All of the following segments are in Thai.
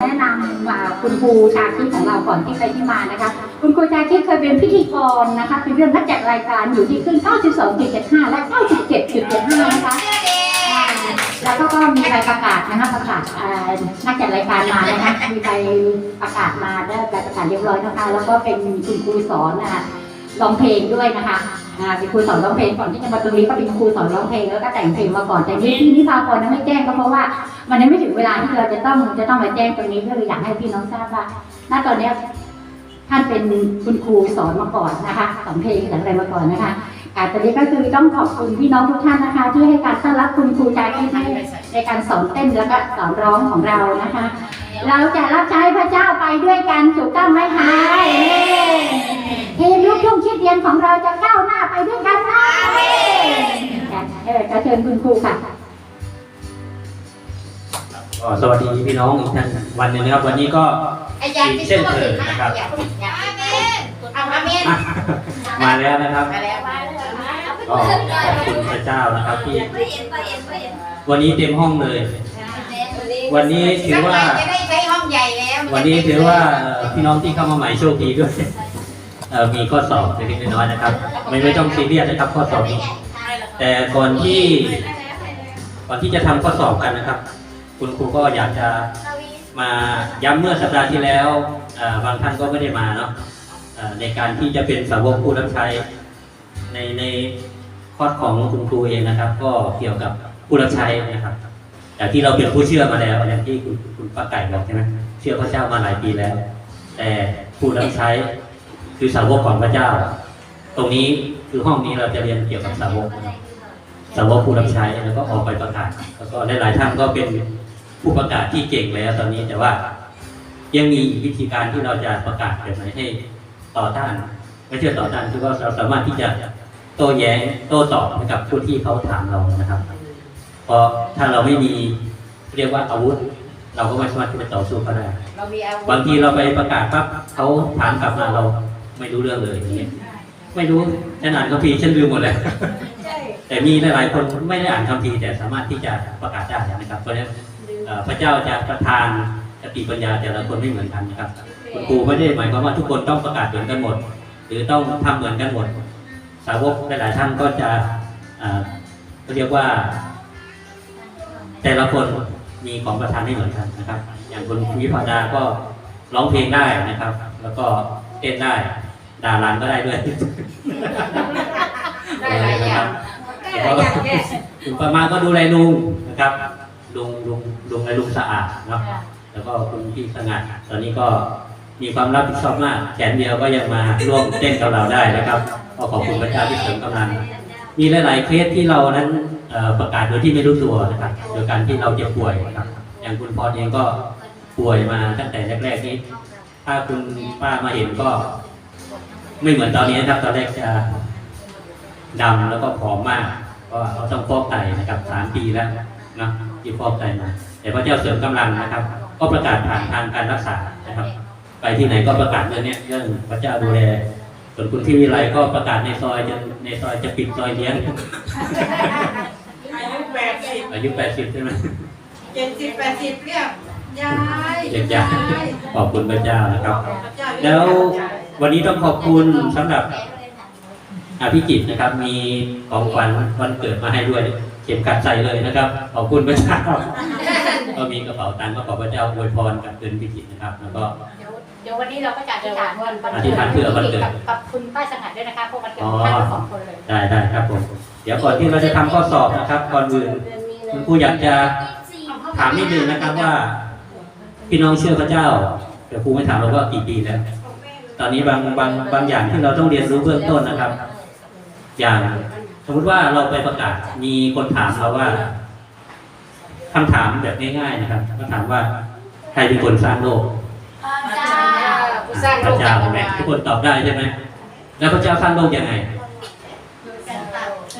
แนะนำว่าคุณครูชาคิดของเราก่อนที่ไปที่มานะคะ คุณครูชาคิดเคยเป็นพิธีกรนะคะ เป็นเรื่องนักจัดรายการอยู่ที่ขึ้น 92.75 และ 97.75 นะคะอ่าแล้วก็ก็มีใบประกาศนะคะประกาศอ่านักจัดรายการมานะคะ มีใบประกาศมาได้ใบประกาศเรียบร้อยนะคะ แล้วก็เป็นคุณครูสอนนะคะร้องเพลงด้วยนะคะ อ่าเป็นครูสอนร้องเพลงก่อนที่จะมาตรงนี้ก็เป็นครูสอนร้องเพลงแล้วก็แต่งเพลงมาก่อนแต่ที่ที่นิพาพรนั้นไม่แจ้งก็เพราะว่า มันยังไม่ถึงเวลาที่เราจะต้องจะต้องมาแจ้งตรงนี้ก็เลยอยากให้พี่น้องทราบว่าณตอนเนี้ยท่านเป็นคุณครูสอนมาก่อนนะคะสอนเพลงสอนอะไรมาก่อนนะคะกาตอนนี้ก็คือต้องขอบคุณพี่น้องทุกท่านนะคะ ที่ให้การต้อนรับคุณครูใจาคิดให้ในการสอนเต้นแล้วก็สอนร้องของเรานะคะ เราจะรับใช้พระเจ้าไปด้วยกันถูกต้องไหมคะทีมลูกทุ่งคิดเรียนของเราจะก้าวหน้า ไปด้วยกันนะเออจะเชิญคุณครูค่ะก็สวัสดีพี่น้องอีกท่านวันหนึ่งนะครับ วันนี้ก็ไอ้ยาที่ช่วยถึงมากอย่าพูดอย่าอาเมนเอาอาเมนมาแล้วนะครับมาแล้วมาแล้วก็ขอบคุณพระเจ้านะครับที่ไปเอ็นไปเอ็นไปเอ็นวันนี้เต็มห้องเลย วันนี้ถือว่า จะได้ใช้ห้องใหญ่แล้ววันนี้ถือว่าเอ่อพี่น้องที่เข้ามาใหม่โชคดีด้วยเอ่อ มีข้อสอบเล็กน้อยนะครับ ไม่ไม่ต้องซีเรียสนะครับ ข้อสอบนี้ แต่ก่อนที่ก่อนที่จะทำข้อสอบกันนะครับ คุณครูก็อยากจะมาย้ำเมื่อสัปดาห์ที่แล้วบางท่านก็ไม่ได้มาเนาะในการที่จะเป็นสาวกผู้รับใช้ในในคอร์สของคุณครูเองนะครับ ก็เกี่ยวกับผู้รับใช้นะครับแต่ที่เราเป็นผู้เชื่อมาแล้วอย่างที่คุณคุณป้าไก่บอกใช่ไหมเชื่อพระเจ้ามาหลายปีแล้ว แต่ผู้รับใช้ คือสาวกของพระเจ้า ตรงนี้คือห้องนี้เราจะเรียนเกี่ยวกับสาวกนะครับสาวกผู้รับใช้แล้วก็ออกไปประกาศ แล้วก็หลายๆท่านก็เป็นผู้ประกาศที่เก่งแล้วตอนนี้แต่ว่า ยังมีวิธีการที่เราจะประกาศแบบไหนให้ต่อต้านไม่ใช่ต่อต้านคือว่าเราสามารถที่จะโต้แย้งโต้ตอบให้กับผู้ที่เขาถามเรานะครับเพราะถ้าเราไม่มีเรียกว่าอาวุธ เราก็ไม่สามารถที่จะต่อสู้เขาได้เรามีอาวุธบางทีเราไปประกาศปั๊บเขาถามกลับมาเรา ไม่รู้เรื่องเลยอย่างเงี้ยไม่รู้ฉันอ่านคัมภีร์ฉันลืมหมดเลยแต่มีหลายๆคนไม่ได้อ่านคัมภีร์แต่สามารถที่จะประกาศได้นะครับเพราะฉะนั้นเอ่อพระเจ้าจะประทานสติปัญญาแต่ละคนไม่เหมือนกันนะครับ คุณครูไม่ได้หมายความว่าทุกคนต้องประกาศเหมือนกันหมด หรือต้องทำเหมือนกันหมด สาวกหลายๆท่านก็จะเอ่อเรียกว่า แต่ละคนมีของประทานไม่เหมือนกันนะครับ อย่างคุณวิภาดาก็ร้องเพลงได้นะครับ แล้วก็เต้นได้ ด่าร้านก็ได้ด้วยได้หลายอย่างได้หลายอย่างแย่คุณประมาก็ดูแลลุงนะครับลุงลุงลุงและลุงสะอาดเนาะแล้วก็คุณพี่สงัดตอนนี้ก็มีความรับผิดชอบมาก แขนเดียวก็ยังมาร่วมเต้นกับเราได้นะครับก็ขอบคุณพระเจ้าที่เสริมกำลังมีหลาย ๆ เคสที่เรานั้นเอ่อประกาศโดยที่ไม่รู้ตัวนะครับโดยการที่เราเจ็บป่วยนะครับ อย่างคุณพรเองก็ป่วยมาตั้งแต่แรก ๆ นี้ ถ้าคุณป้ามาเห็นก็ ไม่เหมือนตอนนี้นะครับ ตอนแรกจะดำแล้วก็ผอมมากเพราะว่าเขาต้องฟอกไตนะครับสามปีแล้วนะที่ฟอกไตมาแต่พระเจ้าเสริมกำลังนะครับ ก็ประกาศผ่านทางการรักษานะครับ ไปที่ไหนก็ประกาศเรื่องเนี้ยเรื่องพระเจ้าดูแลส่วนคุณที่วิไลก็ประกาศในซอยจะในซอยจะปิดซอยเลี้ยงอายุแปดสิบอายุแปดสิบใช่ไหมเจ็ดสิบแปดสิบเรียกยายเด็กยายขอบคุณพระเจ้านะครับพระเจ้าเรียกแล้ว วันนี้ต้องขอบคุณสำหรับอภิจิตรนะครับ มีของขวัญวันเกิดมาให้ด้วยเข็มขัดใส่เลยนะครับ ขอบคุณพระเจ้าก็มีกระเป๋าตังค์ก็ขอพระเจ้าอวยพรกับเกินพิจิตรนะครับ แล้วก็เดี๋ยววันนี้เราก็จะอธิษฐานวันอธิษฐานเพื่อวันเกิดกับกับคุณป้าสงัดด้วยนะคะพวกมันเกิดของท่านทั้งสองคนเลยได้ได้ครับผมเดี๋ยวก่อนที่เราจะทำข้อสอบนะครับก่อนอื่นคุณครูอยากจะถามนิดนึงนะครับว่า พี่น้องเชื่อพระเจ้าแต่ครูไม่ถามเราว่ากี่ปีแล้ว ตอนนี้บางบางบางอย่างที่เราต้องเรียนรู้เบื้องต้นนะครับ อย่างสมมติว่าเราไปประกาศมีคนถามเราว่าคำถามแบบง่าย ๆนะครับก็ถามว่าใครเป็นคนสร้างโลกผู้สร้างพโลระกเจ้าไหมทุกคนตอบได้ใช่ไหมแล้วพระเจ้าสร้างโลกยังไง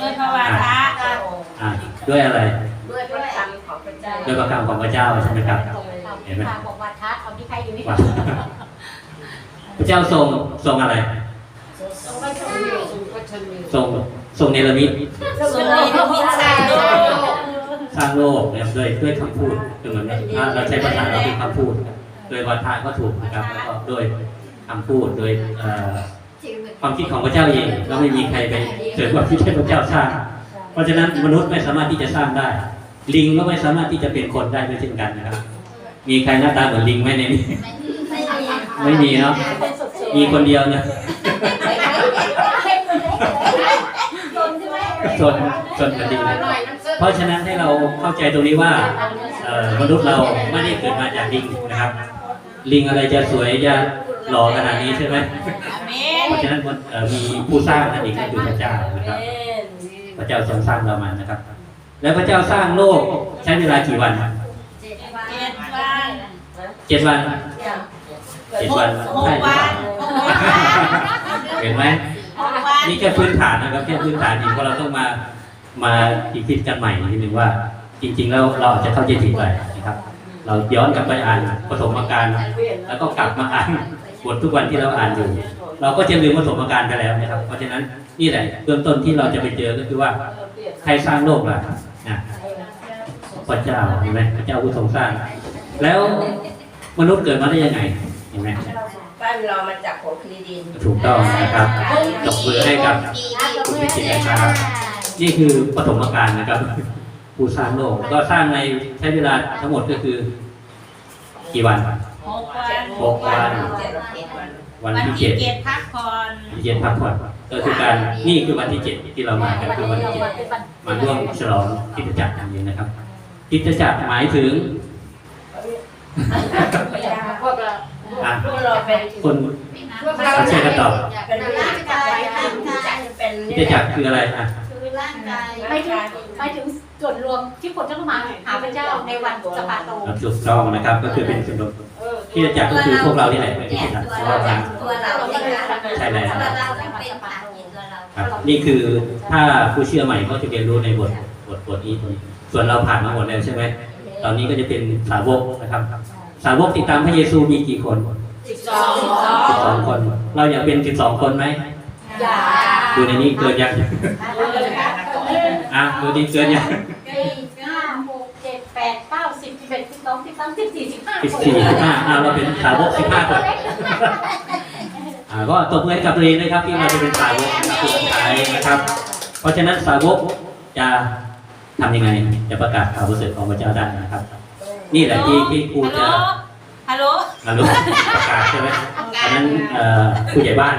ด้วยพระวาทะอ่าด้วยอะไรด้วยพระคำของพระเจ้าด้วยพระคำของพระเจ้าใช่ไหมครับเห็นไหมทางบอกวัดทัศน์เอาที่ใครอยู่นี่ว่าพ ระเจ้าทรงทรงอะไร ทรงพระชนอยู่ทรงพระชนอยู่ทรงทรงเนรมิตทรงมีพระมิตรสร้างโลกสร้างโลกเนี่ยด้วยด้วยคำพูดคือเหมือนว่าถ้าเราใช้ภาษาเราคือคำพูดโดยวาทะก็ถูกนะครับแล้วก็โดยคำพูดโดยเอ่อความคิดของพระเจ้าเองก็ไม่มีใครไปเกิดความคิดให้พระเจ้าสร้าง เพราะฉะนั้นมนุษย์ไม่สามารถที่จะสร้างได้ ลิงก็ไม่สามารถที่จะเป็นคนได้ด้วยเช่นกันนะครับ มีใครหน้าตาเหมือนลิงไหมในนี้ ไม่มีเนาะมีคนเดียวเนี่ยส่วนส่วนกันดีเลยเพราะฉะนั้นให้เราเข้าใจตรงนี้ว่าเอ่อมนุษย์เราไม่ได้เกิดมาจากลิงนะครับ ลิงอะไรจะสวยจะหล่อขนาดนี้ใช่ไหมอาเมนเพราะฉะนั้นเอ่อมีผู้สร้างนั่นเองก็คือพระเจ้านะครับ พระเจ้าทรงสร้างเรามานะครับ แล้วพระเจ้าสร้างโลกใช้เวลากี่วันเจ็ดวันเจ็ดวัน เจ็ดวันหกใช่หรือวัเปล่านเห็นไหมหกวันนี่แค่พื้นฐานนะครับแค่พื้นฐานเองเพราะเราต้องมามาคิดกันใหม่ทีหนึ่งว่า จริง ๆ แล้วเราอาจจะเข้าใจผิดไปนะครับ เราย้อนกลับไปอ่านปฐมกาลแล้วก็กลับมาอ่านบททุกวันที่เราอ่านอยู่ เราก็จะลืมปฐมกาลไปแล้วนะครับ เพราะฉะนั้นนี่แหละเบื้องต้นที่เราจะไปเจอก็คือว่าใครสร้างโลกล่ะนะพระเจ้าเห็นไหมพระเจ้าผู้ทรงสร้าง แล้วมนุษย์เกิดมาได้ยังไง เห็นไหมบ้านเรามาจากผงคลีดินถูกต้องนะครับยกมือให้กับคุณพิจิตรนะครับนี่คือปฐมกาลนะครับ ผู้สร้างโลกก็สร้างในใช้เวลาทั้งหมดก็คือ กี่วันหกวันหกวันเจ็ดเจ็ดวันวันวันที่ที่เจ็ดเจ็ดพักผ่อนวันที่เจ็ดพักผ่อนก็คือการนี่คือวันที่เจ็ดที่เรามากันคือวันที่เจ็ดมาร่วมฉลองคริสตจักรอย่างนี้นะครับคริสตจักรหมายถึงพวกเรา อะพวกเราเป็นคนพวกเราช่วยกันตอบเป็นร่างกายเป็นคริสตจักรคืออะไรอะคือร่างกายไม่ถึงไม่ถึงส่วนรวมที่คนจะต้องมาหาพระเจ้าในวันสปาโตถูกต้องนะครับ ก็คือเป็นส่วนรวมคริสตจักรก็คือพวกเราที่ไหนเป็นคริสตจักรเพราะว่ามาตัวเราเองนะใช่แล้วตัวเราเป็นปากกินตัวเราครับนี่คือถ้าผู้เชื่อใหม่ก็จะเรียนรู้ในบทบทบทนี้ตรงนี้ส่วนเราผ่านมาหมดแล้วใช่ไหมตอนนี้ก็จะเป็นสาวกนะครับ สาวกติดตามพระเยซูมีกี่คนสิบสองสิบสองคน เราอยากเป็นสิบสองคนไหมอย่าดูในนี้เกินยังอะดูดีเกินยังสี่ห้าหกเจ็ดแปดเก้าสิบสิบเอ็ดสิบสองสิบสามสิบสี่สิบห้าสิบสี่สิบห้าอะเราเป็นสาวกสิบห้าคนอ่าก็ตบมือให้กับตัวเองนะครับที่เราจะเป็นสาวกนะครับสุดท้ายนะครับ เพราะฉะนั้นสาวกจะทำยังไงจะประกาศข่าวประเสริฐของพระเจ้าได้นะครับ นี่แหละที่ที่ครูฮัลโหลจะฮัลโหลอนุประกาศใช่ไหมอันนั้นเอ่อผู้ใหญ่บ้าน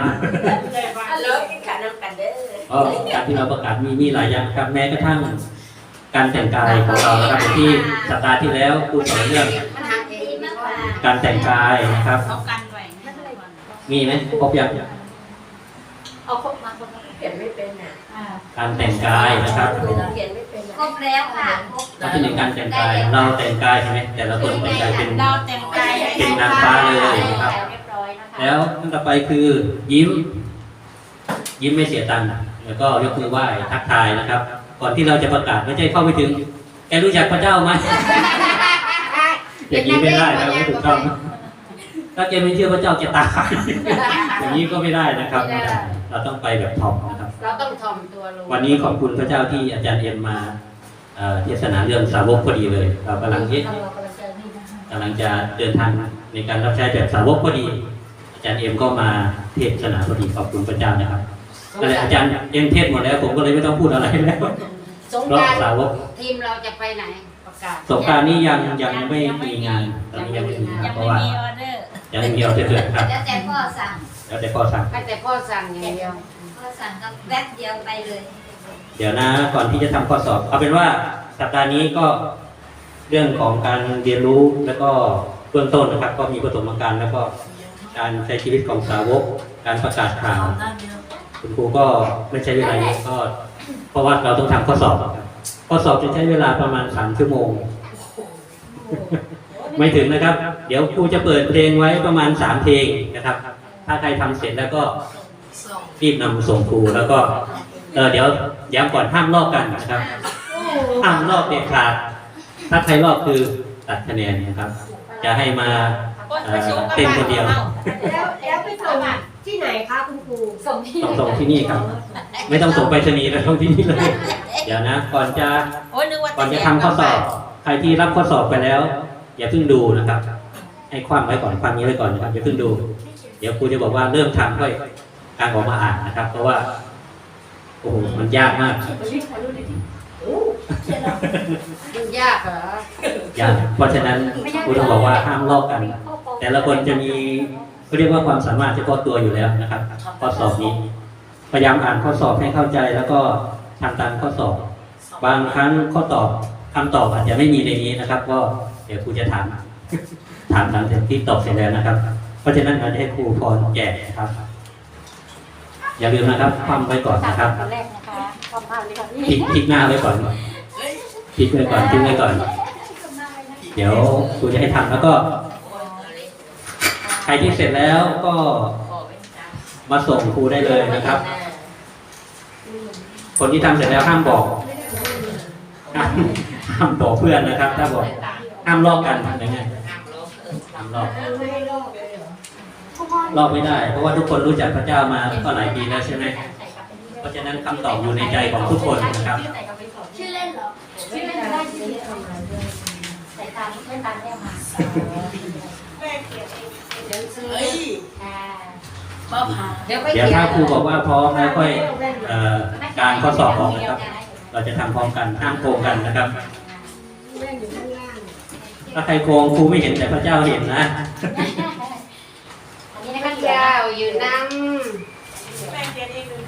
ฮัลโหลกินข้าวน้ำกันเด้อก็การที่เราประกาศมีมีหลายอย่างครับแม้กระทั่งการแต่งกายของเรานะครับอย่างที่สัปดาห์ที่แล้วครูสอนเรื่องมันหาเองมากกว่าการแต่งกายนะครับเขากันไว้มีไหมครบยังเอาครบมาคนละเขียนไม่เป็นอะอ่าการแต่งกายนะครับเขียนไม่เป็นค รบแล้วค่ะครบก็ที่หนึ่งการแต่งกายเราแต่งกายใช่ไหมแต่ละคนแต่งกายเป็น เราแต่งกายให้เป็นนางฟ้าเลยนะครับ เรียบร้อยนะคะแล้วขั้นต่อไปคือยิ้ม ยิ้มไม่เสียตังค์แล้วก็ยกมือไหว้ทักทายนะครับ ก่อนที่เราจะประกาศไม่ใช่เข้าไปถึง แกรู้จักพระเจ้าไหมอย่างนี้ไม่ได้นะไม่ถูกต้องถ้าแกไม่เชื่อพระเจ้าแกตายอย่างนี้ก็ไม่ได้นะครับไม่ได้เราต้องไปแบบท็อปนะครับ เราต้องถ่อมตัวลงวันนี้ขอบคุณพระเจ้าที่อาจารย์เอ็มมา เอ่อเทศนาเรื่องสาวกพอดีเลยเรากำลังเทศกำลังจะเดินทางในการรับใช้แบบสาวกพอดี อาจารย์เอ็มก็มาเทศนาพอดีขอบคุณพระเจ้านะครับก็เลยอาจารย์เอ็มเทศหมดแล้ว ผมก็เลยไม่ต้องพูดอะไรแล้วสงเพราะการสาวกทีมเราจะไปไหนประกาศสงกรารนี้ยังยังไม่มีงานตอนนี้ยังไม่มีงานยังเพไม่ราะว่ามีออเดอร์ยังไม่มีเอาเถื่อนๆครับแล้วแต่พ่อสั่งแล้วแต่พ่อสั่งให้แต่พ่อสั่งอย่างเดียวพ่อสั่งก็แป๊บเดียวไปเลยเดี๋ยวนะก่อนที่จะทำข้อสอบ เอาเป็นว่าสัปดาห์นี้ก็เรื่องของการเรียนรู้แล้วก็เบื้องต้นนะครับ ก็มีประสบการณ์แล้วก็การใช้ชีวิตของสาวก การประกาศข่าว คุณครูก็ไม่ใช้เวลาเยอะก็เพราะว่าเราต้องทำข้อสอบครับข้อสอบจะใช้เวลาประมาณสามชั่วโมง ไม่ถึงนะครับ เดี๋ยวครูจะเปิดเพลงไว้ประมาณสามเพลงนะครับ ถ้าใครทำเสร็จแล้วก็รีบนำส่งครูแล้วก็ เออเดี๋ยวย้ำก่อนห้ามลอกกันนะครับห้ามลอกเด็ดขาดถ้าใครลอกคือตัดคะแนนนะครับ จะให้มาคนประชุมกับเต้นคนเดียวบ้าแล้วแล้วไปส่งที่ไหนคะคุณครูส่งที่ต้องส่งที่นี่ครับ ไม่ต้องส่งไปรษณีย์แล้วส่งที่นี่เลย เดี๋ยวนะก่อนจะโอ้ยนึกว่าก่อนจะทำข้อสอบ ใครที่รับข้อสอบไปแล้ว อย่าเพิ่งดูนะครับ ให้ความไว้ก่อนความนี้ไว้ก่อนนะครับอย่าเพิ่งดู เดี๋ยวครูจะบอกว่าเริ่มทำก็การออกมาอ่านนะครับ เพราะว่า โอ้โหมันยากมากดูยากเหรอยากเพราะฉะนั้นครูต้องบอกว่าห้ามลอกกัน แต่ละคนจะมีเขาเรียกว่าความสามารถเฉพาะตัวอยู่แล้วนะครับ ข้อสอบนี้พยายามอ่านข้อสอบให้เข้าใจแล้วก็ทำตามข้อสอบ บางครั้งข้อตอบคำตอบอาจจะไม่มีในนี้นะครับ ก็เดี๋ยวครูจะถามถามหลังจากที่ตอบเสร็จแล้วนะครับ เพราะฉะนั้นเราจะให้ครูพรแจกนะครับ อย่าลืมนะครับคว่ำไว้ก่อนนะครับตอนแรกนะคะความภาพเลยค่ะพลิกพลิกหน้าไว้ก่อนพลิกไว้ก่อนพลิกไว้ก่อน เดี๋ยวครูจะให้ทำแล้วก็ ใครที่เสร็จแล้วก็มาส่งครูได้เลยนะครับ คนที่ทำเสร็จแล้วห้ามบอกห้ามห้ามบอกเพื่อนนะครับ ถ้าบอกห้ามลอกกันอย่างเงี้ยห้ามลอก ลอกไม่ได้ เพราะว่าทุกคนรู้จักพระเจ้ามาก็หลายปีแล้วใช่ไหมเพราะฉะนั้นคำตอบอยู่ในใจของทุกคนนะครับชื่อเล่นเหรอชื่อเล่นได้ชื่อเล่นใส่ตามเล่นตามแม่มาเดี๋ยวไปเดี๋ยวถ้าครูบอกว่าพร้อมแล้วค่อยเอ่อการข้อสอบออกนะครับ เราจะทำพร้อมกันห้ามโกงกันนะครับถ้าใครโกงครูไม่เห็นแต่พระเจ้าเห็นนะ จ้าอยู่น้แม่เขียนเองเลย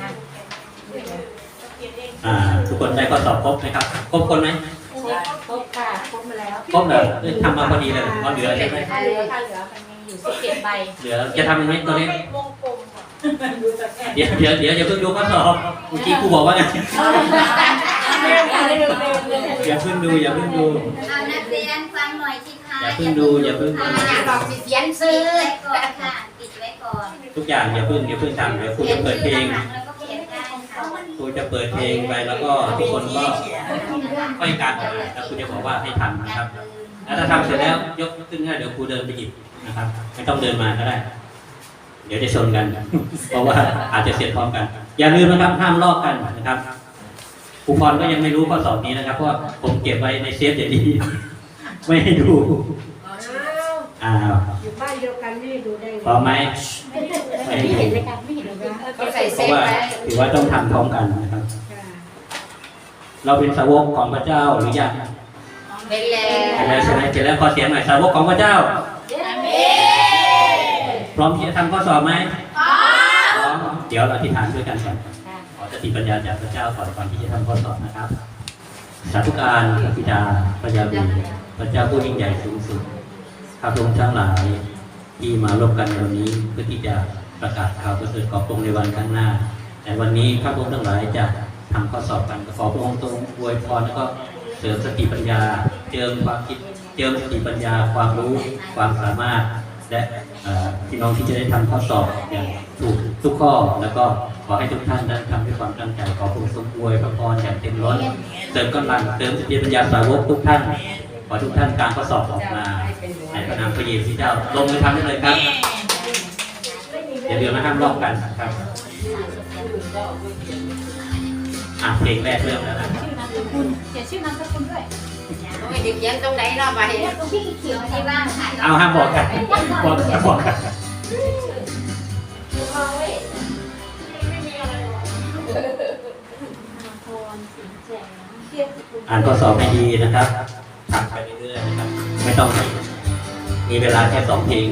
เขียนเองอ่าทุกคนได้ข้อสอบครบไหมครับครบคนไหมำครบค่ะครบมาแล้วครบเลยเอ้ยทำมาพอดีเลยพอเหลือใช่ไหมค่าเหลือค่าเหลือมันมีอยู่สิบเจ็ดใบเหลือจะทำยังไงตัวนี้วงกลมค่ะ เดี๋ยวเดี๋ยวเดี๋ยวอย่าเพิ่งดูข้อสอบเมื่อกี้ครูบอกว่าไงอย่าเพิ่งดูอย่าเพิ่งดูเอานักเรียนฟังหน่อยที่ท้ายอย่าเพิ่งดูอย่าเพิ่งดูอยากบอกสิเขียนปิซื้ดอไว้ก่อนค่ะปิดไว้ก่อนทุกอย่างอย่าเพิ่งอย่าเพิ่งทำเดี๋ยวครูเขียจะนเปิดเพลชื่องข้างหลังแล้วก็เขียนได้ค่ะครูจะเปิดเพลงไปแล้วก็ทุกคนก็ค่อยการอ่านแล้วครูจะบอกว่าให้ทำนะครับ แล้วถ้าทำเสร็จแล้วยกขึ้นง่ายเดี๋ยวครูเดินไปหยิบนะครับ ไม่ต้องเดินมาก็ได้ เดี๋ยวจะชนกัน เพราะว่าอาจจะเสร็จพร้อมกัน อย่าลืมนะครับห้ามลอกกันนะครับครูพรก็ยังไม่รู้ข้อสอบนี้นะครับเพราะว่าผมเก็บไว้ในเซฟอย่างดีไม่ให้ดูอ้าวอยู่บ้านเดียวกันไม่ได้ดูได้ไงพร้อมไหมไม่ให้ไม่เห็นดูเลยค่ะไม่เห็นเลยค่ะเขาใส่เพเซราะฟว่าไว้ถือว่าต้องทำพร้อมกันนะครับค่ะเราเป็นสาวกของพระเจ้าหรือยังเป็นแล้เห็นแล้ววใช่ไหมเสร็จแล้วขอเสียงหน่อยสาวกของพระเจ้า พร้อมที่จะทำข้อสอบไหมพร้อมเดี๋ยวเราอธิษฐานด้วยกันก่อนขอสติปัญญาจากพระเจ้าก่อนก่อนที่จะทำข้อสอบนะครับ สาธุการพระบิดาพระยาวีพระเจ้าผู้ยิ่งใหญ่สูงสุดข้าพระองค์ทั้งหลายที่มาร่วมกันในวันนี้เพื่อที่จะประกาศข่าวประเสริฐของพระองค์ในวันข้างหน้า แต่วันนี้ข้าพระองค์ทั้งหลายจะทำข้อสอบกันขอพระองค์ทรงอวยพรแล้วก็เสริมสติปัญญา เจิมความคิดเจิมสติปัญญาความรู้ความสามารถ และเอ่อพี่น้องที่จะได้ทำข้อสอบอย่างถูกทุกข้อ แล้วก็ขอให้ทุกท่านได้ทำด้วยความตั้งใจขอพระองค์ทรงอวยพระพรอย่างเต็มล้นเสริมกำลังเสริมสติปัญญาสาวกทุกท่าน ขอทุกท่านการข้อสอบออกมาในพระนามพระเยซูเจ้าลงมือทำได้เลยครับอย่าลืมนะห้ามลอกกันครับอะเพลงแรกเริ่มแล้วนะชื่อนามสกุลเขียนชื่อนามสกุลด้วย โอ้ยเด็กเขียนตรงไหนเนาะไปพี่เขียวที่บ้านค่ะเอาห้ามบอกกันบอกกันบอกกันอ่านข้อสอบให้ดีนะครับทำไปเรื่อยๆนะครับ ไม่ต้องมีเวลาแค่สองเพลง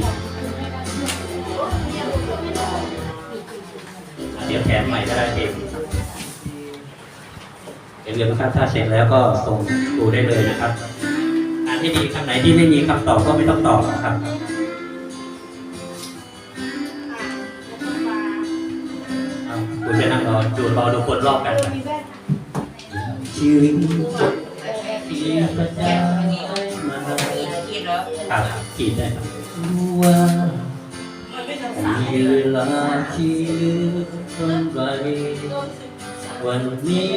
เดี๋ยวแถมใหม่ก็ได้เพลง อย่าลืมนะครับถ้าเสร็จแล้วก็ส่งครูได้เลยนะครับอ่านให้ดีคำไหนที่ไม่มีคำตอบก็ไม่ต้องตอบนะครับเอาคุณจะนั่งรอดูรอดูคนรอบกันนะชีวิตที่พระเจ้าให้มาคิดเหรอครับขีดได้ครับรู้ว่ามีเวลาที่เหลือเท่าไหร วันนี้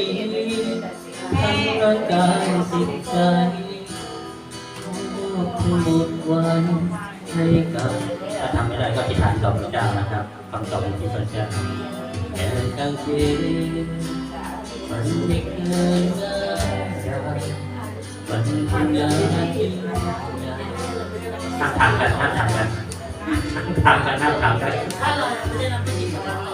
ทั้งร่างกายจิตใจทั้งหมดวันให้กับถ้าทำไม่ได้ก็อธิษฐานต่อพระเจ้านะครับคำตอบที่พระเจ้าแค่กางเกงมันไม่เคยง่ายมันเป็นงานที่ยากห้ามถามกันห้ามามกันห้ามถามกันห้ามถามกันถ้าเราไม่ได้รับเป็นจิตของเราเลยคิดยังไงเราก็ตอบจะเห็นหน้ามกันว่าพันทำด้วยใจสุดแสนกำลังเพรามรักทำก้าวยืนที่เคยพบยืนที่บ้าน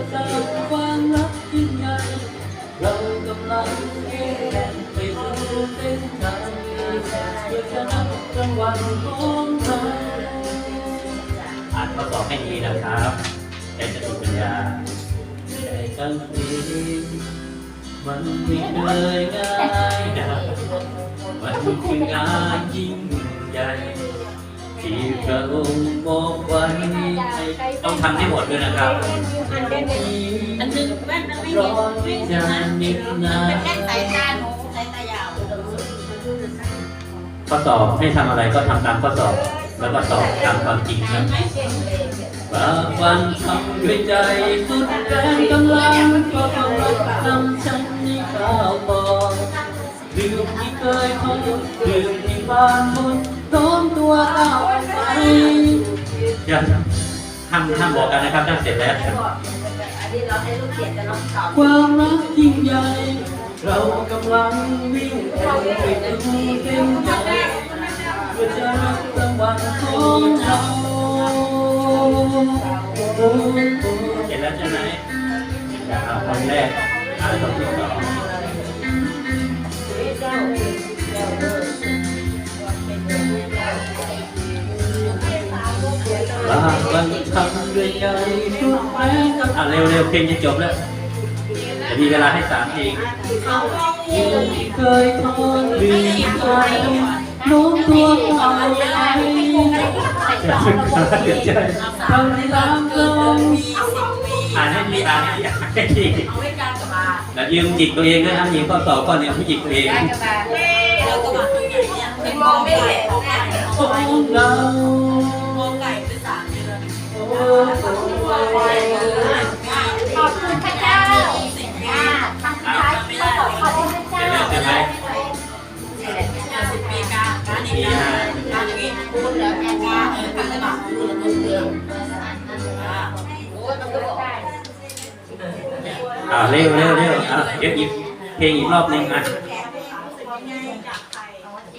งตัวก้าวไปอย่าละเธออย่าทำตามลงในชีวิตจะสร้างความรักยิ่งใหญ่เรากำลังเดินไปสู่เส้นทางเพื่อจะนับรางวัลของเราอ่านข้อสอบให้ดีนะครับใจจะมีปัญญาใจกันดีมันไม่เคยง่ายนะมันคืองานยิ่งใหญ่ ที่พระองค์มอบไว้ต้องทำให้หมดด้วยนะครับอันนึงแว่นมันไม่เห็นวิญญาณนิดนาเป็นแว่นสายตาหนูสายตายาวข้อสอบให้ทำอะไรก็ทำตามข้อสอบ แล้วก็สอบตามความจริงนะบางวันทำด้วยใจสุดแรงกำลังก็ต้องรับนำฉันให้ก้าวต่อลืมที่เคยพบลืมที่บ้านบน น้อมตัวก้าไปอย่าห้ามห้ามบอกกันนะครับถ้าเสร็จแล้วอันนี้เราให้ลูกเขียนจะลองสอบความรักยิ่งใหญ่เรากำลังวิ่งแข่งไปสู่เส้นชัยเพื่อจะรับรางวัลของเราเห็นแล้วใช่ไหมอยากเอาคนแรกอ่านคนที่องำด้วยใจสุดแรงอะเร็วๆเพลงจะจบแล้วจะมีเวลาให้สามเพลงที่เคยทนลืมใจโน้มตัวเข้าไปจะสึกษาเกิดใจทำตามลมอ่านให้ดีอ่านให้ดีอ่านให้ดีเอาไว้กลางกระบาดแล้วยืมจิกตัวเองด้วยนะมีข้อสอบข้อหนึ่งผู้จิกตัวเองได้กันมาแล้วกระบาดตัวใหญ่เนี่ยเป็นมองไม่เห็นของไก่ของเรามองไก่เป็นสามเดือนโอ้ ขอบคุณพระเจ้าอ่าคำสุดท้ายก็ขอบคุณพระเจ้าจแล้วใช่ไหมห้าสิบปีกางการนี้การนี้พูดแล้วแม่ว่าเออการกระบาดพูดแล้วเดือนโอ้ยมันก็บอกได้อ่าเร็วเร็วเร็วอะเดี๋ยวอีกเพลงอีกรอบหนึ่งอะ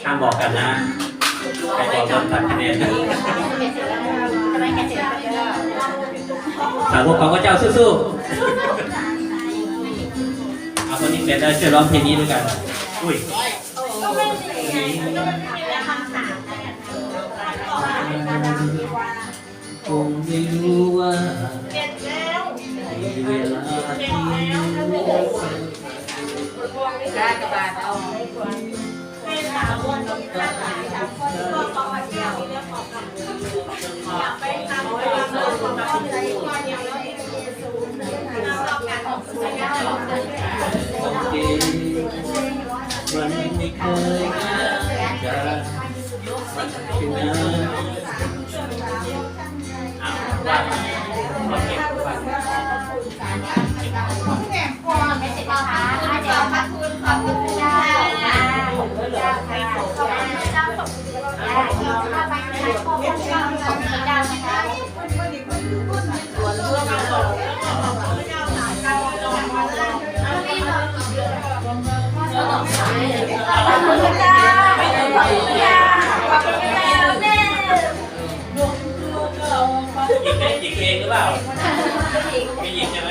ห้ามบอกกันนะใครบอกโดนตัดคะแนน สาวกของพระเจ้าสู้ๆเอาคนนี้เสร็จแล้วช่วยร้องเพลงนี้ด้วยกัน อุ้ยก็ไม่ได้ไงก็มันมีเวลาคำถามคงไม่รู้ว่าเก็บแล้วมีเวลาที่เหลือเฟือได้กระบาดเอาเป็นสาววันต้องการหลายสาวคนก็ต่อเที่ยวเรื่องของกันอยากไปทำเวลาเลิกของเราใจกว่าอย่างเรา มันคือนะอ้าวว่าโอเคว่าไม่เสร็จแล้วค่ะเดี๋ยวขอบคุณขอบคุณพระเจ้าขอบคุณพระเจ้าขอบคุณพระเจ้าขอบคุณพระเจ้าขอบคุณพระเจ้าขอบคุณพระเจ้าขอบคุณพระเจ้านะ รือเปล่าไม่หยิบใช่ไหม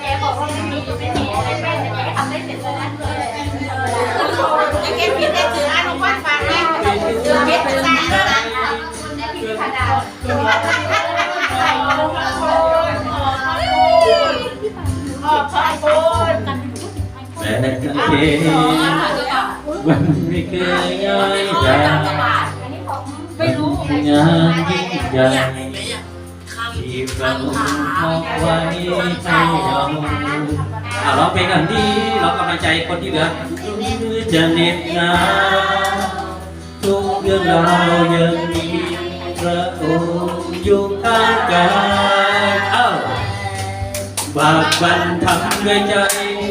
แกบอกว่าไม่มีไม่มีอะไรแม่แต่แกทำได้เสร็จแล้วนะเก็บผิดได้ถืออนุวัตฟังได้ถือผิดเป็นสายแล้วนะคุณได้พิธาดาวขอบพระคุณแต่ในกางเกงมันไม่เคยง่ายจะไม่รู้งานยิ่งใหญ่ ที่พระองค์มอบไว้ให้เราอะร้องเพลงกันดีร้องกำลังใจคนที่เหลือจะเหน็ดหนาวทุกเรื่องเรายังมีพระองค์อยู่ข้างกายเอ้าบากบันทำด้วยใจ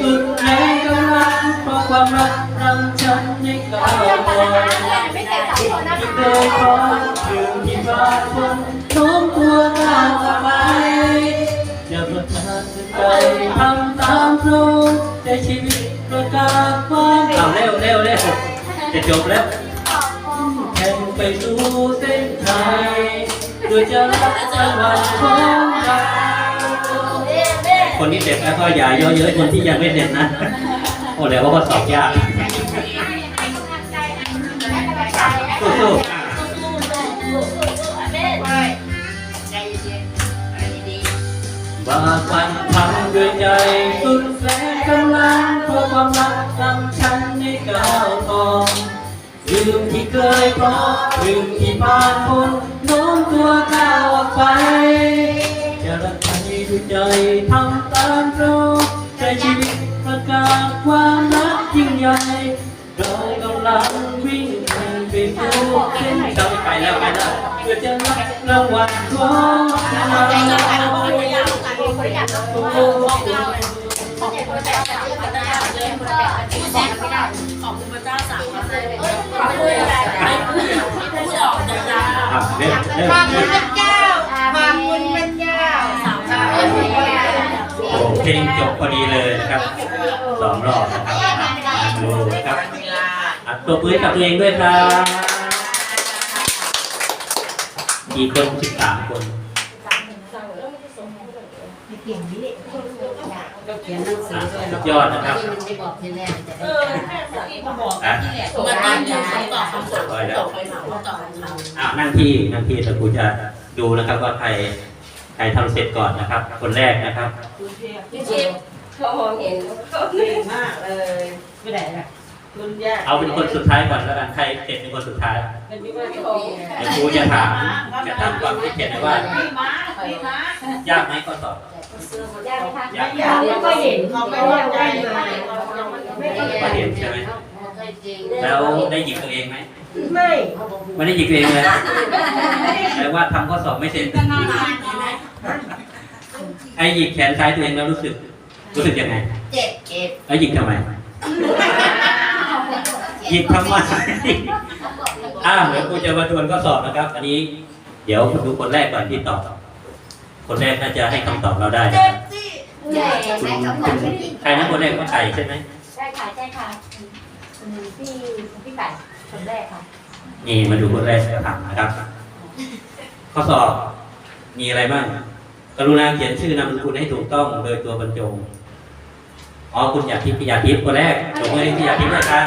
สุดแรงกำลังเพราะความรักนำฉันให้ก้าวไปไม่แต่สองคนนะที่เคยขอยืมที่บ้านคน โน้มตัวก้าวออกไปจะประทานใจทำตามตรงในชีวิตประกาศความเอาเร็วเร็วเร็วจะจบแล้วแข่งไปสู่เส้นชัยด้วยจะรักจะหวันของเราคนที่เสร็จแล้วก็อย่าเยอะเย้ยคนที่ยังไม่เสร็จนะโอ้แล้วว่าก็สอบยากสู้ๆากบันทำด้วยใจสุดแสนกำลังเพื่อความรักนำฉันให้ก้าวต่อลืมที่เคยพอลืมที่ผ่านพ้นโน้มตัวก้าวออกไป จะรักใครด้วยใจทำตามตรงใจชีวิตประกาศความรักยิ่งใหญ่เรากำลังวิ่งไปสู่เส้นชัยไปแล้วไปแล้วเพื่อจะรับรางวัลของเรา ใจเย็นๆเอาคนอยากกันคนอยากเอาคนอยากเอาขอบคุณพระเจ้าสามครั้งเลยขอบคุณอะไรพูดออกดังอะเร็วเร็วๆขอบเร็คุณวพระเจ้าขอบคุณพระเจ้าสามครั้งโอ้เพลงจบพอดีเลยครับสองรอบนะครับอะดูครับอะตัวปืนกับตัวเองด้วยครับกี่คนสิบสามคน ก็เขียนหนังสือะอด้วยสุดยอดนะครับไม่บอกทีแรกจะเอได้อแค่เมื่อกี้เขาบอกอะมาตั้งใจตอบคำถามตอบคำถามตอบคำถามอะนั่งที่นั่งที่แต่ครูจะดูนะครับว่าใครใครทำเสร็จก่อนนะครับ คนแรกนะครับพี่ชิปเขามองเห็นเขาเก่งมากเลยไม่ได้ค่ะคุณยากเอาเป็นคนสุดท้ายก่อนแล้วกันใครเสร็จเป็นคนสุดท้ายเป็นพี่ว่าโตเดี๋ยวครูจะถามจะถามความคิดเห็นว่าพี่ม้าพี่ม้ายากไหมข้อสอบ ยากไหมคะยากอยากแล้วก็เห็นเขาไม่ไม่ว่าว่าใจได้มามาไม่ได้ก็เห็นใช่ไหมแล้วได้หยิบตัวเองไหมไม่ไม่ได้หยิบตัวเองเลยแปลว่าทำข้อสอบไม่เสร็จไอ้หยิบแขนซ้ายตัวเองแล้วรู้สึก รู้สึกยังไงเจ็บเจ็บแล้หยิบทำไมหยิบทำไมอ้าเดี๋ยวครูจะมาทวนข้อสอบนะครับ อันนี้ เดี๋ยวดูคนแรกก่อนที่ตอบ คนแรกน่าจะให้คำตอบเราได้นะครับคุณคุณใครนะคนแรกก็ไก่ใช่ไหมใช่ค่ะใช่ค่ะคุณพี่พี่ไก่คนแรกค่ะนี่มาดูคนแรกจะถามนะครับ ข้อสอบมีอะไรบ้าง กรุณาเขียนชื่อนามสกุลให้ถูกต้องโดยตัวบรรจงอ๋อคุณอยากทิพย์พี่อยากทิพย์คนแรกผมไม่ได้พี่อยากทิพย์ด้วยครับ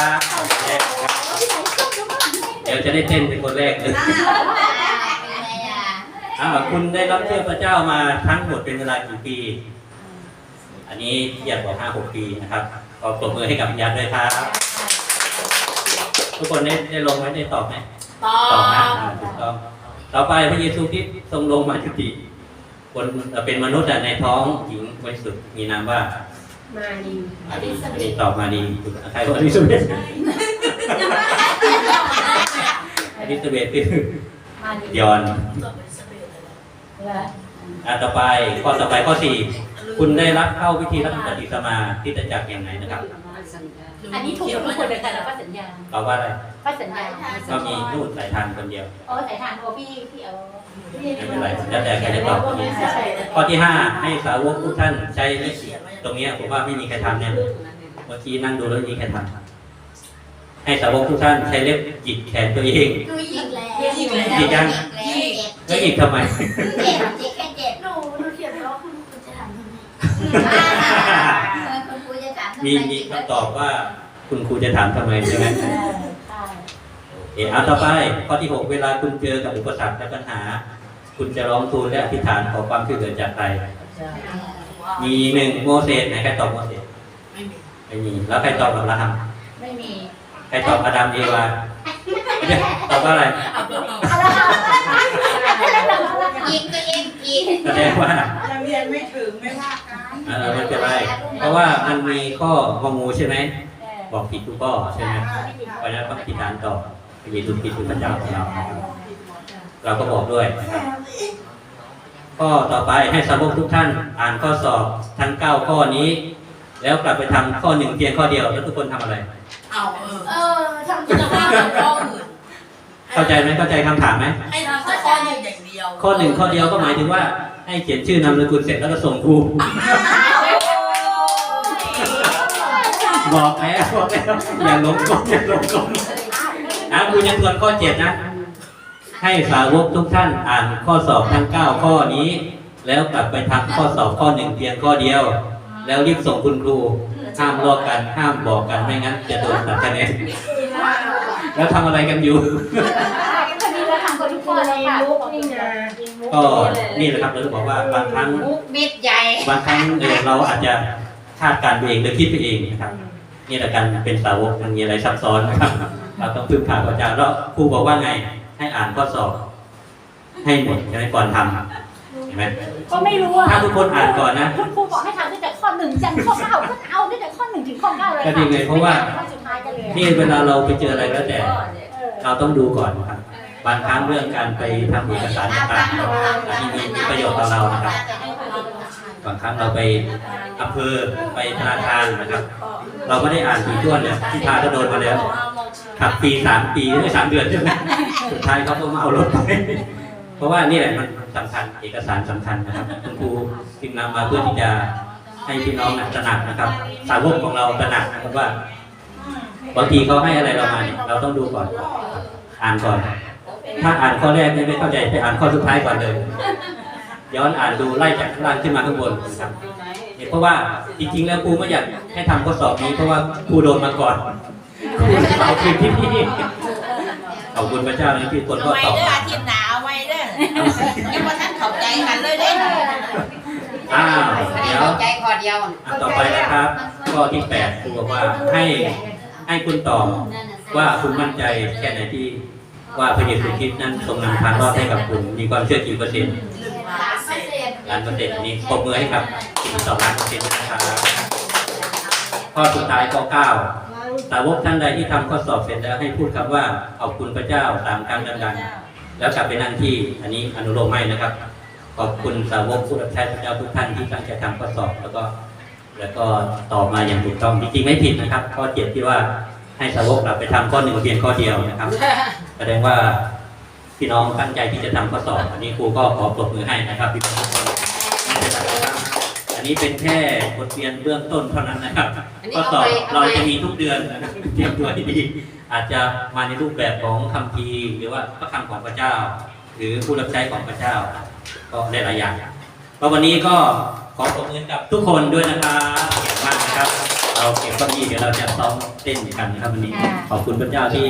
เดี๋ยวจะได้เต้นเป็นคนแรกเลย อ่าคุณได้รับเชื่อพระเจ้ามาทั้งหมดเป็นเวลากี่ปี อันนี้พี่อยากบอกห้าหกปีนะครับขอปรบมือให้กับพี่ยัดด้วยครับทุกคนได้ได้ลงไว้ได้ตอบไหมตอตอบนะบอ่าถูกต้องต่อไปพระเยซูคริสต์ทรงลงมาจุติคนเอ่อเป็นมนุษย์อะในท้องหญิงบริสุทธิ์มีนามว่า มาดีอันนี้อันนี้ตอบมาดีถูกใครว่าอลิซาเบธอลิซาเบธคือมาดียอนเหร ออ่าต่อไปข้อต่อไปข้อสี่คุณได้รับเข้าพิธีรับปฏิสมาที่จะจักอย่างไรนะครับ อันนี้ถูกทุกคนเลยค่ะแล้วก็สัญญาตอบว่าอะไรก็สัญญาก็มีนู่นสายทานคนเดียวโอ้สายทานโอพี่พี่เอาไม่เป็นไรแล้วแต่ใครจะตอบคนนี้ข้อที่ห้าให้สาวกทุกท่านใช้เลขตรงเนี้ยผมว่าไม่มีใครทำแน่เลยเมื่อกี้นั่งดูแล้วมีแค่ทำ ให้สาวกทุกท่านใช้เล็บจิกแขนตัวเองดูยิงแล้วจิกยังแล้วจิกทำไมเจ็บเจ็บแค่เจ็บหนูหนูเขียนแล้วคุณคุณจะทำทำไมคุณครูจะถามทำไมมีมีคำตอบว่าคุณครูจะถามทำไมใช่ไหมใช่เออเอาต่อไปข้อที่หกเวลาคุณเจอกับอุปสรรคและปัญหา คุณจะร้องทูลและอธิษฐานขอความช่วยเหลือจากใครมีหนึ่งโมเสสไหนใครตอบโมเสสไม่มีไม่มีแล้วใครตอบอับราฮัมไม่มี ใครตอบอาดัมเอวาตอบว่าอะไรเอาตัวเอายิงตัวเองยิงแสดงว่ายังเรียนไม่ถึงไม่ว่ากันเออไม่เป็นไรเพราะว่ามันมีข้ององูใช่ไหมบอกผิดทุกข้อใช่ไหมเพราะฉะนั้นต้องอธิษฐานต่อพระเยซูคริสต์เป็นพระเจ้าของเรานะครับเราก็บอกด้วยนะครับข้อต่อไปให้สาวกทุกท่านอ่านข้อสอบทั้งเก้าข้อนี้ แล้วกลับไปทำข้อหนึ่งเพียงข้อเดียวแล้วทุกคนทำอะไร เอาเออเออทำคุณภาพของข้ออื่นเข้าใจไหมเข้าใจคำถามไหมให้ทำแค่ข้อหนึ่งอย่างเดียวข้อหนึ่งข้อเดียวก็หมายถึงว่าให้เขียนชื่อนามสกุลเสร็จแล้วก็ส่งครูบอกแล้วบอกแล้วอย่าหลงกลอย่าหลงกลนะครูยังทวนข้อเจ็ดนะ ให้สาวกทุกท่านอ่านข้อสอบทั้งเก้าข้อนี้ แล้วกลับไปทำข้อสอบข้อหนึ่งเพียงข้อเดียว แล้วรีบส่งคุณครู ห้ามลอกกันห้ามบอกกันไม่งั้นจะโดนตัดคะแนนแล้วทำอะไรกันอยู่คดีเราทำกันทุกคนเลยค่ะมุกนี่นะก็นี่แหละครับเราจะบอกว่าบางครั้งมุกมิดใหญ่บางครั้งเออเราอาจจะคาดการณ์ไปเองหรือคิดไปเองนะครับนี่แหละการเป็นสาวกมันมีอะไรซับซ้อนนะครับเราต้องพึ่งพาพระเจ้าแล้วครูบอกว่าไง ให้อ่านข้อสอบ ให้หมดใช่ไหมก่อนทำเห็น ไหมก็ไม่รู้อะถ้าทุกคนอ่านก่อนนะคุณครูบอกให้ทำตั้งแต่ข้อหนึ่งยันข้อเก้าก็เอาตั้งแต่ข้อหนึ่งถึงข้อเก้าเลยก็ดีไงเพราะว่าข้อสุดท้ายกันเลยนี่เวลาเราไปเจออะไรก็แล้วแต่เราต้องดูก่อนนะครับบางครั้งเรื่องการไปทำเอกสารต่างๆอันนี้มีประโยชน์ต่อเรานะครับบางครั้งเราไปอำเภอไปธนาคารนะครับ เราไม่ได้อ่านถี่ถ้วนเนี่ยที่พาก็โดนมาแล้วขับปีสามปีหรือสามเดือนใช่ไหมสุดท้ายเขาก็มาเอารถไป เพราะว่านี่แหละมันสำคัญเอกสารสำคัญนะครับคุณครูจึงนำมาเพื่อที่จะให้พี่น้องน่ะตระหนักนะครับ สาวกของเราตระหนักนะครับว่าบางทีเขาให้อะไรเรามาเนี่ยเราต้องดูก่อนอ่านก่อน ถ้าอ่านข้อแรกเนี่ยไม่เข้าใจไปอ่านข้อสุดท้ายก่อนเลย ย้อนอ่านดูไล่จากข้างล่างขึ้นมาข้างบนนะครับเนี่ยเพราะว่าจริงๆแล้วครูไม่อยากให้ทำข้อสอบนี้เพราะว่าครูโดนมาก่อนครูเอาคืนที่นี่ขอบคุณพระเจ้านะที่คนก็ไว้ตอบเด้อมาอาทิตย์หนาวไว้เด้อ ยังว่าท่านเข้าใจกันเลยเด้ออ้าวเดี๋ยวใจคอเดียวอันต่อไปนะครับ ข้อที่แปดครูบอว่าให้ให้คุณตอบว่าคุณมั่นใจแค่ไหนที่ว่าพระเยซูคริสต์นั้นทรงนำทางรอดให้กับคุณมีความเชื่อกี่เปอร์เซ็นต์ล้านเปอร์เซ็นต์นี้ปรบมือให้กับสิบสองล้านเปอร์เซ็นต์นะครับข้อสุดท้ายข้อเก้าสาวกท่านใดที่ทำข้อสอบเสร็จแล้วให้พูดคำว่าขอบคุณพระเจ้าสามครั้งดังๆ แล้วกลับไปนั่งที่อันนี้อนุโลมให้นะครับ ขอบคุณสาวกผู้รับใช้พระเจ้าทุกท่านที่ตั้งใจทำข้อสอบ แล้วก็แล้วก็ตอบมาอย่างถูกต้องจริงๆไม่ผิดนะครับ ข้อเจ็ดที่ว่าให้สาวกกลับไปทำข้อหนึ่งเพียงข้อเดียวนะครับ แสดงว่าพี่น้องตั้งใจที่จะทำข้อสอบ อันนี้ครูก็ขอปรบมือให้นะครับพี่น้องทุกคนอันนี้เป็นแค่บทเรียนเบื้องต้นเท่านั้นนะครับข้อสอบเราจะมีทุกเดือนนะครับเตรียมตัวให้ดี อาจจะมาในรูปแบบของคัมภีร์หรือว่าพระคำของพระเจ้า หรือผู้รับใช้ของพระเจ้าก็ได้หลายอย่างเพราะวันนี้ก็ขอปรบมือกับทุกคนด้วยนะครับเก่งมากนะครับ เราเก็บเก้าอี้เดี๋ยวเราจะซ้อมเต้นกันนะครับวันนี้ ขอบคุณพระเจ้าที่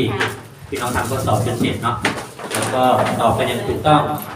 พี่น้องทำข้อสอบจนเสร็จเนาะแล้วก็ตอบกันอย่างถูกต้องเก็บ